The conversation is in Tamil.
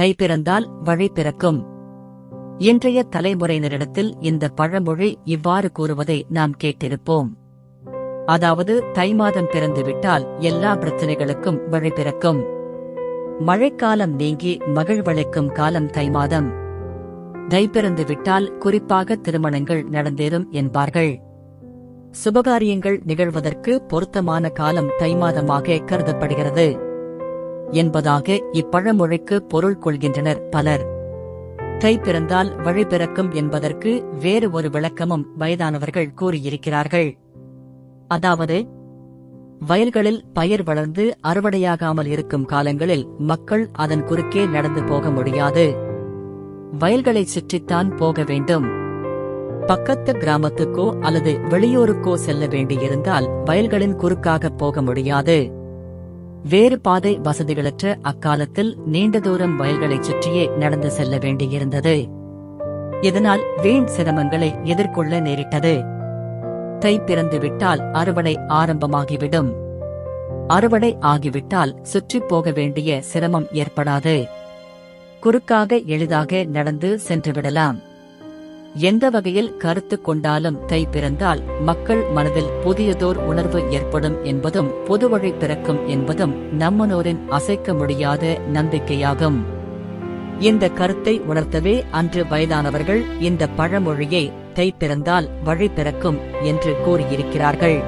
கை பிறந்தால் வழி பிறக்கும். இன்றைய தலைமுறையினரிடத்தில் இந்த பழமொழி இவ்வாறு கூறுவதை நாம் கேட்டிருப்போம். அதாவது தை மாதம் பிறந்துவிட்டால் எல்லா பிரச்சனைகளுக்கும் வழி பிறக்கும். மழைக்காலம் நீங்கி மகிழ்வளிக்கும் காலம் தை மாதம். தை பிறந்து விட்டால் குறிப்பாக திருமணங்கள் நடந்தேறும் என்பார்கள். சுபகாரியங்கள் நிகழ்வதற்கு பொருத்தமான காலம் தை மாதமாக கருதப்படுகிறது. என்பதாக இப்பழமொழிக்கு பொருள் கொள்கின்றனர் பலர். தை பிறந்தால் வழி பிறக்கும் என்பதற்கு வேறு ஒரு விளக்கமும் வயதானவர்கள் கூறியிருக்கிறார்கள். அதாவது வயல்களில் பயிர் வளர்ந்து அறுவடையாகாமல் இருக்கும் காலங்களில் மக்கள் அதன் குறுக்கே நடந்து போக முடியாது. வயல்களைச் சுற்றித்தான் போக வேண்டும். பக்கத்து கிராமத்துக்கோ அல்லது வெளியூருக்கோ செல்ல வேண்டியிருந்தால் வயல்களின் குறுக்காக போக முடியாது. வேறு பாதை வசதிகளற்ற அக்காலத்தில் நீண்ட தூரம் வயல்களைச் சுற்றியே நடந்து செல்ல வேண்டியிருந்தது. இதனால் வீண் சிரமங்களை எதிர்கொள்ள நேரிட்டது. தை பிறந்துவிட்டால் அறுவடை ஆரம்பமாகிவிடும். அறுவடை ஆகிவிட்டால் சுற்றிப் போக வேண்டிய சிரமம் ஏற்படாது. குறுக்காக எளிதாக நடந்து சென்றுவிடலாம். எந்த வகையில் கருத்து கொண்டாலும் தை பிறந்தால் மக்கள் மனதில் புதியதோர் உணர்வு ஏற்படும் என்பதும் பொதுவழி பிறக்கும் என்பதும் நம்மனோரின் அசைக்க முடியாத நம்பிக்கையாகும். இந்த கருத்தை உணர்த்தவே அன்று வயதானவர்கள் இந்த பழமொழியை தை பிறந்தால் வழி பிறக்கும் என்று கூறியிருக்கிறார்கள்.